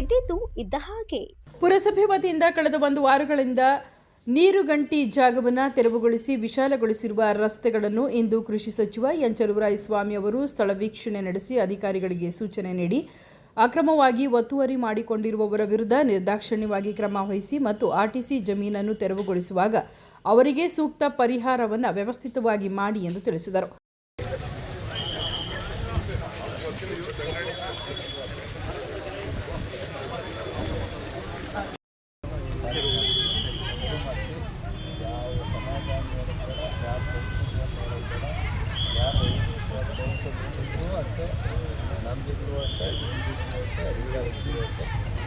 ಇದ್ದಿದ್ದು ಇದ್ದ ಹಾಗೆ. ಪುರಸಭೆ ವತಿಯಿಂದ ಕಳೆದ ಒಂದು ವಾರಗಳಿಂದ ನೀರುಗಂಟಿ ಜಾಗವನ್ನು ತೆರವುಗೊಳಿಸಿ ವಿಶಾಲಗೊಳಿಸಿರುವ ರಸ್ತೆಗಳನ್ನು ಇಂದು ಕೃಷಿ ಸಚಿವ ಎನ್ ಚಲುವರಾಯಸ್ವಾಮಿ ಅವರು ಸ್ಥಳ ವೀಕ್ಷಣೆ ನಡೆಸಿ ಅಧಿಕಾರಿಗಳಿಗೆ ಸೂಚನೆ ನೀಡಿ, ಅಕ್ರಮವಾಗಿ ಒತ್ತುವರಿ ಮಾಡಿಕೊಂಡಿರುವವರ ವಿರುದ್ಧ ನಿರ್ದಾಕ್ಷಿಣ್ಯವಾಗಿ ಕ್ರಮ ವಹಿಸಿ ಮತ್ತು ಆರ್ಟಿಸಿ ಜಮೀನನ್ನು ತೆರವುಗೊಳಿಸುವಾಗ ಅವರಿಗೆ ಸೂಕ್ತ ಪರಿಹಾರವನ್ನು ವ್ಯವಸ್ಥಿತವಾಗಿ ಮಾಡಿ ಎಂದು ತಿಳಿಸಿದರು.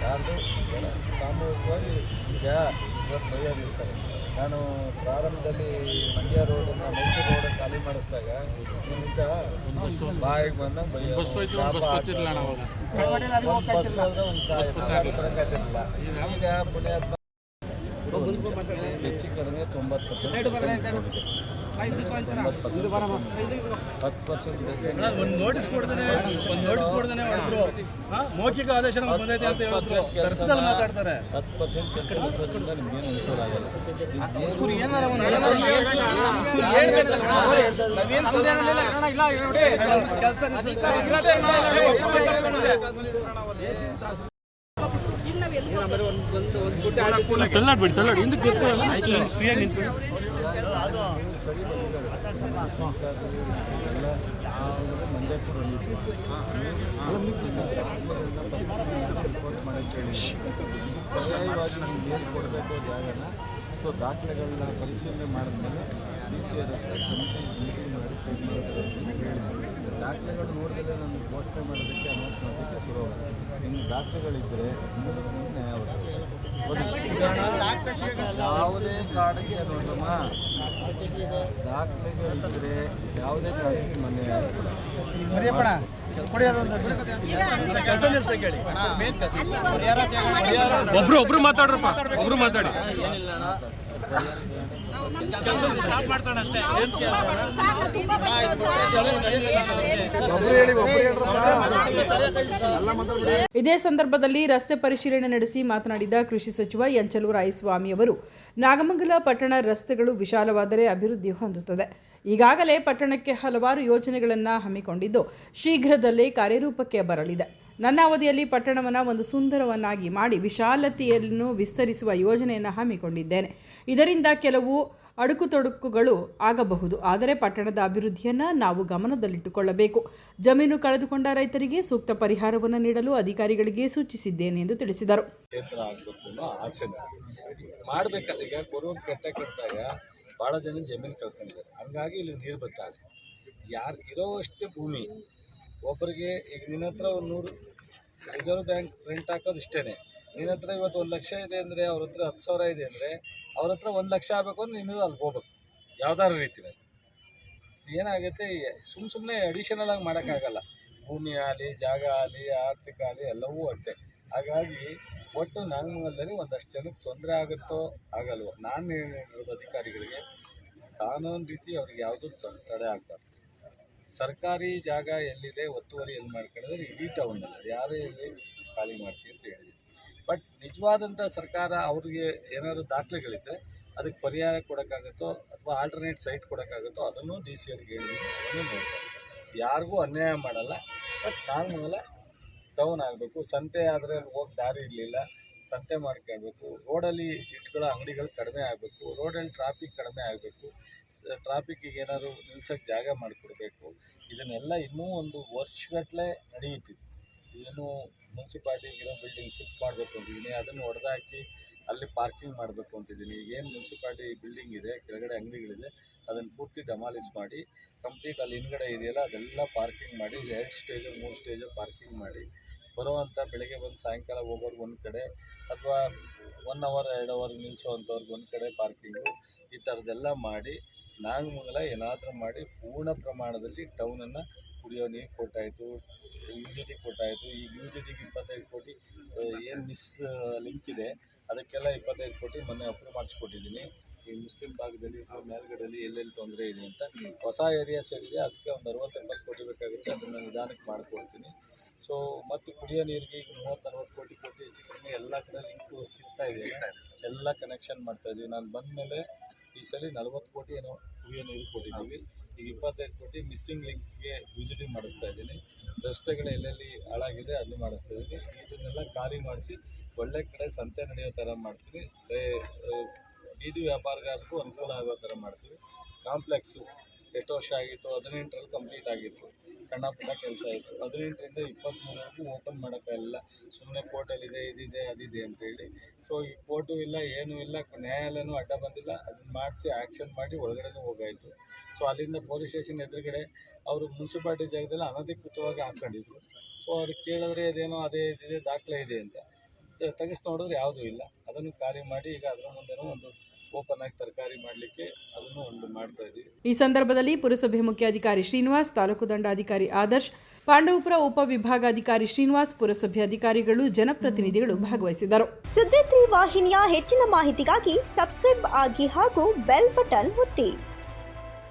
ಯಾರ್ದು ಬೇಡ ಸಾಮೂಹಿಕವಾಗಿ ಈಗ ಇವತ್ತು ಮೈಯಾಗಿರ್ತಾರೆ ನಾನು ಪ್ರಾರಂಭದಲ್ಲಿ ಮಂಡ್ಯ ರೋಡನ್ನು ಮೈಸೂರು ರೋಡ್ ಖಾಲಿ ಮಾಡಿಸಿದಾಗ ನಿಮ್ಮಿಂದ ಬಾಯಿಗೆ ಬಂದಾಗ ಬೈಯೋ ಬಸ್ ಹೋದ್ರೆ ಒಂದು ಈಗ ಪುಣ್ಯಾತ್ಮ ಹೆಚ್ಚು ಕಡಿಮೆ ತೊಂಬತ್ತು ಪರ್ಸೆಂಟ್ ಹತ್ತು ಪರ್ಸೆಂಟ್ ಒಂದು ನೋಟಿಸ್ ಕೊಡ್ದೇನೆ ಒಂದು ನೋಟಿಸ್ ಕೊಡ್ದೇನೆ ಮಾಡಿದ್ರು ಮೌಖಿಕ ಆದೇಶ ನಮ್ಗೆ ಬಂದೈತೆ ಅಂತ ಹೇಳಿದ್ರು ತರ್ಕದಲ್ಲಿ ಮಾತಾಡ್ತಾರೆ. ಹತ್ತು ಪರ್ಸೆಂಟ್ ಕೆಲಸದಿಂದ ನಿಮ್ಗೇನು ಅನುಕೂಲ ಆಗಲ್ಲ. ತಳ್ಳಾಡ್ಬೇಡಿ ತಳ್ಳಾಡಿ ಹಿಂದಕ್ಕೆ ಫ್ರೀಯಾಗಿ ನಿಂತ್ಕೊಳ್ಳಿ. ಏನು ಕೊಡಬೇಕು ಸೊ ದಾಖಲೆಗಳನ್ನ ಪರಿಶೀಲನೆ ಮಾಡಿದ್ಮೇಲೆ D C R committee meeting ಮಾಡಿ ಮಾಡೋದಕ್ಕೆ ಹೇಳಿ ದಾಖಲೆಗಳು ನೋಡಿದ್ರೆ ನಮ್ಗೆ ಘೋಷಣೆ ಮಾಡೋದಕ್ಕೆ ಅನೌನ್ಸ್ ಮಾಡೋದಕ್ಕೆ ಶುರು ಇನ್ನು ದಾಖಲೆಗಳಿದ್ದರೆ ಯಾವುದೇ ಕಾರಣಕ್ಕೆ ದಾಖಲೆಗೆ ಇದ್ರೆ ಯಾವುದೇ ಕಾರಣಕ್ಕೆ ಮನೆ ಒಬ್ರು ಒಬ್ರು ಮಾತಾಡ್ರಪ್ಪ. ಒಬ್ರು ಮಾತಾಡಿ. ಇದೇ ಸಂದರ್ಭದಲ್ಲಿ ರಸ್ತೆ ಪರಿಶೀಲನೆ ನಡೆಸಿ ಮಾತನಾಡಿದ ಕೃಷಿ ಸಚಿವ ಎಂಚಲು ರಾಯಸ್ವಾಮಿ ಅವರು ನಾಗಮಂಗಲ ಪಟ್ಟಣ ರಸ್ತೆಗಳು ವಿಶಾಲವಾದರೆ ಅಭಿವೃದ್ಧಿ ಹೊಂದುತ್ತದೆ. ಈಗಾಗಲೇ ಪಟ್ಟಣಕ್ಕೆ ಹಲವಾರು ಯೋಜನೆಗಳನ್ನು ಹಮ್ಮಿಕೊಂಡಿದ್ದು ಶೀಘ್ರದಲ್ಲೇ ಕಾರ್ಯರೂಪಕ್ಕೆ ಬರಲಿದೆ. ನನ್ನ ಅವಧಿಯಲ್ಲಿ ಪಟ್ಟಣವನ್ನು ಒಂದು ಸುಂದರವನ್ನಾಗಿ ಮಾಡಿ ವಿಶಾಲತೆಯನ್ನು ವಿಸ್ತರಿಸುವ ಯೋಜನೆಯನ್ನು ಹಮ್ಮಿಕೊಂಡಿದ್ದೇನೆ. ಇದರಿಂದ ಕೆಲವು ಅಡುಕುತೊಡುಕುಗಳು ಆಗಬಹುದು. ಆದರೆ ಪಟ್ಟಣದ ಅಭಿವೃದ್ಧಿಯನ್ನು ನಾವು ಗಮನದಲ್ಲಿಟ್ಟುಕೊಳ್ಳಬೇಕು. ಜಮೀನು ಕಳೆದುಕೊಂಡ ರೈತರಿಗೆ ಸೂಕ್ತ ಪರಿಹಾರವನ್ನು ನೀಡಲು ಅಧಿಕಾರಿಗಳಿಗೆ ಸೂಚಿಸಿದ್ದೇನೆ ಎಂದು ತಿಳಿಸಿದರು. ಮಾಡಬೇಕಾದ್ರೆ ಭಾಳ ಜನ ಜಮೀನು ಕಳ್ಕೊಂಡಿದ್ದಾರೆ. ಹಂಗಾಗಿ ಇಲ್ಲಿ ನೀರು ಬರ್ತಾ ಯಾರು ಇರೋವಷ್ಟು ಭೂಮಿ. ಒಬ್ಬರಿಗೆ ಈಗ ನಿನ್ನ ಹತ್ರ ಒಂದು ನೂರು ರಿಸರ್ವ್ ಬ್ಯಾಂಕ್ ಪ್ರಿಂಟ್ ಹಾಕೋದು ಇಷ್ಟೇ ನಿನ್ನ ಹತ್ರ ಇವತ್ತು ಒಂದು ಲಕ್ಷ ಇದೆ ಅಂದರೆ ಅವ್ರ ಹತ್ರ ಹತ್ತು ಸಾವಿರ ಇದೆ ಅಂದರೆ ಅವ್ರ ಹತ್ರ ಒಂದು ಲಕ್ಷ ಆಗಬೇಕು ಅಂದ್ರೆ ನೀನು ಅಲ್ಲಿ ಹೋಗ್ಬೇಕು. ಯಾವ್ದಾದ್ರು ರೀತಿಯಲ್ಲಿ ಏನಾಗುತ್ತೆ ಸುಮ್ಮ ಸುಮ್ಮನೆ ಅಡಿಷನಲ್ ಆಗಿ ಮಾಡೋಕ್ಕಾಗಲ್ಲ. ಭೂಮಿ ಆಗಲಿ, ಜಾಗ ಆಗಲಿ, ಆರ್ಥಿಕ ಆಗಲಿ ಎಲ್ಲವೂ ಅಷ್ಟೇ ಹಾಗಾಗಿ ಒಟ್ಟು ನಾಂಗಮಂಗಲದಲ್ಲಿ ಒಂದಷ್ಟು ಜನಕ್ಕೆ ತೊಂದರೆ ಆಗುತ್ತೋ ಆಗಲ್ವೋ, ನಾನು ಹೇಳಿರೋದು ಅಧಿಕಾರಿಗಳಿಗೆ ಕಾನೂನು ರೀತಿ ಅವ್ರಿಗೆ ಯಾವುದೂ ತಡೆ ಆಗಬಾರ್ದು. ಸರ್ಕಾರಿ ಜಾಗ ಎಲ್ಲಿದೆ, ಒತ್ತುವರಿ ಎಲ್ಲಿ ಮಾಡ್ಕೊಂಡಿದ್ರೆ ಇಡೀ ಟೌನಲ್ಲಿ ಅದು ಯಾರೇ ಇಲ್ಲಿ ಖಾಲಿ ಮಾಡಿಸಿ ಅಂತ ಹೇಳಿದ್ವಿ ಬಟ್ ನಿಜವಾದಂಥ ಸರ್ಕಾರ ಅವ್ರಿಗೆ ಏನಾದರೂ ದಾಖಲೆಗಳಿದ್ದರೆ ಅದಕ್ಕೆ ಪರಿಹಾರ ಕೊಡೋಕ್ಕಾಗುತ್ತೋ ಅಥವಾ ಆಲ್ಟರ್ನೇಟ್ ಸೈಟ್ ಕೊಡೋಕ್ಕಾಗುತ್ತೋ ಅದನ್ನು ಡಿ ಸಿ ಅವ್ರಿಗೆ ಹೇಳಿ, ಅದನ್ನು ನೋಡ್ತಾರೆ. ಯಾರಿಗೂ ಅನ್ಯಾಯ ಮಾಡಲ್ಲ, ಬಟ್ ನಾರ್ಮಲ ಡೌನ್ ಆಗಬೇಕು. ಸಂತೆ ಆದರೆ ಹೋಗಿ ದಾರಿ ಇರಲಿಲ್ಲ, ಸಂತೆ ಮಾಡ್ಕೊಳ್ಬೇಕು. ರೋಡಲ್ಲಿ ಇಟ್ಕೊಳ್ಳೋ ಅಂಗಡಿಗಳು ಕಡಿಮೆ ಆಗಬೇಕು. ರೋಡಲ್ಲಿ ಟ್ರಾಫಿಕ್ ಕಡಿಮೆ ಆಗಬೇಕು. ಟ್ರಾಫಿಕ್ಕಿಗೆ ಏನಾದ್ರು ನಿಲ್ಸೋಕ್ಕೆ ಜಾಗ ಮಾಡಿಕೊಡ್ಬೇಕು. ಇದನ್ನೆಲ್ಲ ಇನ್ನೂ ಒಂದು ವರ್ಷಗಟ್ಟಲೆ ನಡೆಯುತ್ತಿದೆ. ಏನು ಮುನ್ಸಿಪಾಲ್ಟಿಗಿರೋ ಬಿಲ್ಡಿಂಗ್ ಶಿಫ್ಟ್ ಮಾಡಬೇಕು ಅಂತಿದ್ದೀನಿ, ಅದನ್ನು ಹೊಡೆದಾಕಿ ಅಲ್ಲಿ ಪಾರ್ಕಿಂಗ್ ಮಾಡಬೇಕು ಅಂತಿದ್ದೀನಿ. ಏನು ಮುನ್ಸಿಪಾಲ್ಟಿ ಬಿಲ್ಡಿಂಗ್ ಇದೆ, ಕೆಳಗಡೆ ಅಂಗಡಿಗಳಿದೆ, ಅದನ್ನು ಪೂರ್ತಿ ಡಮಾಲಿಸ್ ಮಾಡಿ ಕಂಪ್ಲೀಟ್ ಅಲ್ಲಿ ಹಿಂದ್ಗಡೆ ಇದೆಯಲ್ಲ, ಅದೆಲ್ಲ ಪಾರ್ಕಿಂಗ್ ಮಾಡಿ, ಎರಡು ಸ್ಟೇಜು ಮೂರು ಸ್ಟೇಜು ಪಾರ್ಕಿಂಗ್ ಮಾಡಿ ಬರುವಂಥ ಬೆಳಗ್ಗೆ ಬಂದು ಸಾಯಂಕಾಲ ಹೋಗೋರ್ಗೆ ಒಂದು ಕಡೆ, ಅಥವಾ ಒನ್ ಅವರ್ ಎರಡು ಅವರ್ ನಿಲ್ಲಿಸೋವಂಥವ್ರಿಗೆ ಒಂದು ಕಡೆ ಪಾರ್ಕಿಂಗು ಈ ಥರದ್ದೆಲ್ಲ ಮಾಡಿ, ನಾಗಮಂಗಲ ಏನಾದರೂ ಮಾಡಿ, ಪೂರ್ಣ ಪ್ರಮಾಣದಲ್ಲಿ ಟೌನನ್ನು ಕುಡಿಯೋ ನೀರು ಕೊಟ್ಟಾಯಿತು ಯು ಜಿ ಟಿ ಕೊಟ್ಟಾಯಿತು. ಈಗ ಯು ಜಿ ಟಿಗೆ ಇಪ್ಪತ್ತೈದು ಕೋಟಿ ಏನು ಮಿಸ್ ಲಿಂಕ್ ಇದೆ ಅದಕ್ಕೆಲ್ಲ ಇಪ್ಪತ್ತೈದು ಕೋಟಿ ಮೊನ್ನೆ ಅಪ್ರೂವ್ ಮಾಡಿಸ್ಕೊಟ್ಟಿದ್ದೀನಿ. ಈ ಮುಸ್ಲಿಂ ಭಾಗದಲ್ಲಿ ಮೇಲ್ಗಡೆಯಲ್ಲಿ ಎಲ್ಲೆಲ್ಲಿ ತೊಂದರೆ ಇದೆ ಅಂತ ಹೊಸ ಏರಿಯಾ ಸೇರಿದೆ ಅದಕ್ಕೆ ಒಂದು ಅರವತ್ತೆಂಬತ್ತು ಕೋಟಿ ಬೇಕಾಗುತ್ತೆ ಅದನ್ನು ನಿಧಾನಕ್ಕೆ ಮಾಡ್ಕೊಳ್ತೀನಿ. ಸೊ ಮತ್ತು ಕುಡಿಯೋ ನೀರಿಗೆ ಈಗ ಮೂವತ್ತು ನಲ್ವತ್ತು ಕೋಟಿ ಕೋಟಿ ಹೆಚ್ಚು ಕಡಿಮೆ ಎಲ್ಲ ಕಡೆ ಲಿಂಕ್ ಸಿಗ್ತಾ ಇದೆ. ಎಲ್ಲ ಕನೆಕ್ಷನ್ ಮಾಡ್ತಾ ಇದ್ದೀವಿ ನಾನು ಬಂದಮೇಲೆ ಈ ಸಲ ನಲ್ವತ್ತು ಕೋಟಿ ಏನೋ ಕುಡಿಯೋ ನೀರು ಕೊಟ್ಟಿದ್ದೀವಿ. ಈಗ ಇಪ್ಪತ್ತೈದು ಕೋಟಿ ಮಿಸ್ಸಿಂಗ್ ಲಿಂಕ್ಗೆ ವಿಸಿಟಿಂಗ್ ಮಾಡಿಸ್ತಾ ಇದ್ದೀನಿ. ರಸ್ತೆಗಳು ಎಲ್ಲೆಲ್ಲಿ ಹಾಳಾಗಿದೆ ಅಲ್ಲಿ ಮಾಡಿಸ್ತಾ ಇದ್ದೀನಿ. ಇದನ್ನೆಲ್ಲ ಖಾಲಿ ಮಾಡಿಸಿ ಒಳ್ಳೆ ಕಡೆ ಸಂತೆ ನಡೆಯೋ ಥರ ಮಾಡ್ತೀವಿ. ಬೀದಿ ವ್ಯಾಪಾರಗಾರರಿಗೂ ಅನುಕೂಲ ಆಗೋ ಥರ ಮಾಡ್ತೀವಿ. ಕಾಂಪ್ಲೆಕ್ಸು ಎಷ್ಟು ವರ್ಷ ಆಗಿತ್ತು? ಹದಿನೆಂಟರಲ್ಲಿ ಕಂಪ್ಲೀಟ್ ಆಗಿತ್ತು. ಸಣ್ಣ ಪುಟ್ಟ ಕೆಲಸ ಆಯಿತು ಹದಿನೆಂಟರಿಂದ ಇಪ್ಪತ್ತ್ಮೂರವರೆಗೂ ಓಪನ್ ಮಾಡೋಕ್ಕಾಗಲಿಲ್ಲ ಸುಮ್ಮನೆ ಕೋರ್ಟಲ್ಲಿದೆ ಇದಿದೆ, ಅದಿದೆ ಅಂತೇಳಿ ಸೊ ಈ ಕೋರ್ಟು ಇಲ್ಲ, ಏನೂ ಇಲ್ಲ, ನ್ಯಾಯಾಲಯನೂ ಅಡ್ಡ ಬಂದಿಲ್ಲ. ಅದನ್ನು ಮಾಡಿಸಿ ಆ್ಯಕ್ಷನ್ ಮಾಡಿ ಒಳಗಡೆನೂ ಹೋಗಾಯಿತು. ಸೊ ಅಲ್ಲಿಂದ ಪೊಲೀಸ್ ಸ್ಟೇಷನ್ ಎದುರುಗಡೆ ಅವರು ಮುನ್ಸಿಪಾಲ್ಟಿ ಜಾಗದಲ್ಲಿ ಅನಧಿಕೃತವಾಗಿ ಹಾಕೊಂಡಿದ್ರು. ಸೊ ಅವ್ರಿಗೆ ಕೇಳಿದ್ರೆ ಅದೇನೋ, ಅದೇ ಇದಿದೆ, ದಾಖಲೆ ಇದೆ ಅಂತ. ತೆಗೆಸಿ ನೋಡಿದ್ರೆ ಯಾವುದೂ ಇಲ್ಲ. ಅದನ್ನು ಖಾಲಿ ಮಾಡಿ ಈಗ ಅದರ ಮುಂದೆನೂ ಒಂದು ಓಪನ್ ಆಗಿ ತರಕಾರಿ ಮಾಡಲಿಕ್ಕೆ ಅದನ್ನು ಒಂದು ಮಾಡ್ತಾ ಇದ್ದೀವಿ. ಈ ಸಂದರ್ಭದಲ್ಲಿ ಪುರಸಭೆ ಮುಖ್ಯಾಧಿಕಾರಿ ಶ್ರೀನಿವಾಸ್ ತಾಲೂಕು ದಂಡಾಧಿಕಾರಿ ಆದರ್ಶ್ ಪಾಂಡವಪುರ ಉಪವಿಭಾಗಾಧಿಕಾರಿ ಶ್ರೀನಿವಾಸ್ ಪುರಸಭೆ ಅಧಿಕಾರಿಗಳು ಜನಪ್ರತಿನಿಧಿಗಳು ಭಾಗವಹಿಸಿದರು. ಸುದ್ದಿ ತ್ರೀ ವಾಹಿನಿಯ ಹೆಚ್ಚಿನ ಮಾಹಿತಿಗಾಗಿ ಸಬ್ಸ್ಕ್ರೈಬ್ ಆಗಿ ಹಾಗೂ ಬೆಲ್ ಬಟನ್ ಒತ್ತಿ.